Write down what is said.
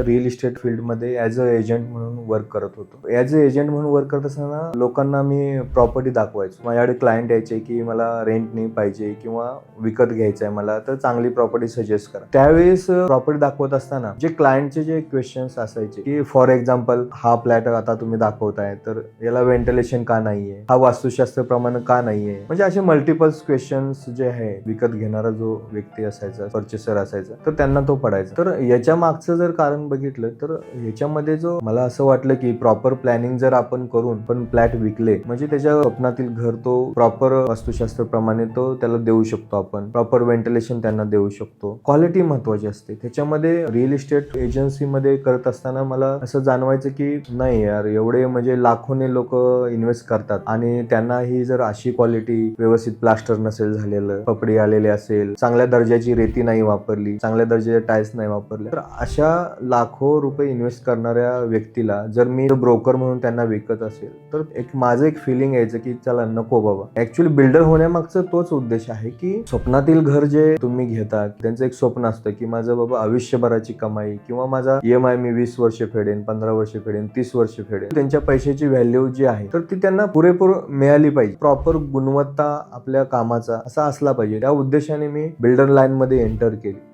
Real estate फील्डमध्ये as a agent म्हणून work करत होतो. ॲज अ एजंट म्हणून वर्क करत असताना लोकांना मी प्रॉपर्टी दाखवायचो. माझ्याकडे क्लायंट यायचे की मला रेंटनी पाहिजे किंवा विकत घ्यायचं आहे मला तर चांगली प्रॉपर्टी सजेस्ट करा. त्यावेळेस प्रॉपर्टी दाखवत असताना जे क्लायंटचे जे क्वेश्चन्स असायचे की फॉर एक्झाम्पल हा फ्लॅट आता तुम्ही दाखवताय तर याला व्हेंटिलेशन का नाहीये? हा वास्तुशास्त्र प्रमाण का नाहीये? म्हणजे असे मल्टिपल्स क्वेश्चन्स जे आहे विकत घेणारा जो व्यक्ती असायचा परचेसर असायचा तर त्यांना तो पडायचा. तर याच्या मागचं जर कारण बघितलं तर ह्याच्यामध्ये जो मला असं वाटलं की प्रॉपर प्लॅनिंग जर आपण करून पण फ्लॅट विकले म्हणजे त्याच्या स्वप्नातील घर तो प्रॉपर वास्तुशास्त्र प्रमाणे तो त्याला देऊ शकतो आपण. प्रॉपर व्हेंटिलेशन त्यांना देऊ शकतो. क्वालिटी महत्वाची असते. त्याच्यामध्ये रिअल इस्टेट एजन्सीमध्ये करत असताना मला असं जाणवायचं की नाही यार एवढे म्हणजे लाखोने लोक इन्व्हेस्ट करतात आणि त्यांना ही जर अशी क्वालिटी व्यवस्थित प्लास्टर नसेल झालेलं कपडे आलेले असेल चांगल्या दर्जाची रेती नाही वापरली चांगल्या दर्जाचे टाईल्स नाही वापरले तर अशा लाखो रुपये इन्व्हेस्ट करणाऱ्या व्यक्तीला जर मी ब्रोकर म्हणून त्यांना विकत असेल तर एक माझं एक फिलिंग यायचं की चला नको बाबा. ऍक्च्युली बिल्डर होण्यामागचं तोच उद्देश आहे की स्वप्नातील घर जे तुम्ही घेता त्यांचं एक स्वप्न असतं की माझं बाबा आयुष्यभराची कमाई किंवा माझा ईएमआय मी वीस वर्ष फेडेन पंधरा वर्ष फेडेन तीस वर्ष फेडेन त्यांच्या पैशाची व्हॅल्यू जी आहे तर ती त्यांना पुरेपूर मिळाली पाहिजे. प्रॉपर गुणवत्ता आपल्या कामाचा असा असला पाहिजे. त्या उद्देशाने मी बिल्डर लाईन मध्ये एंटर केली.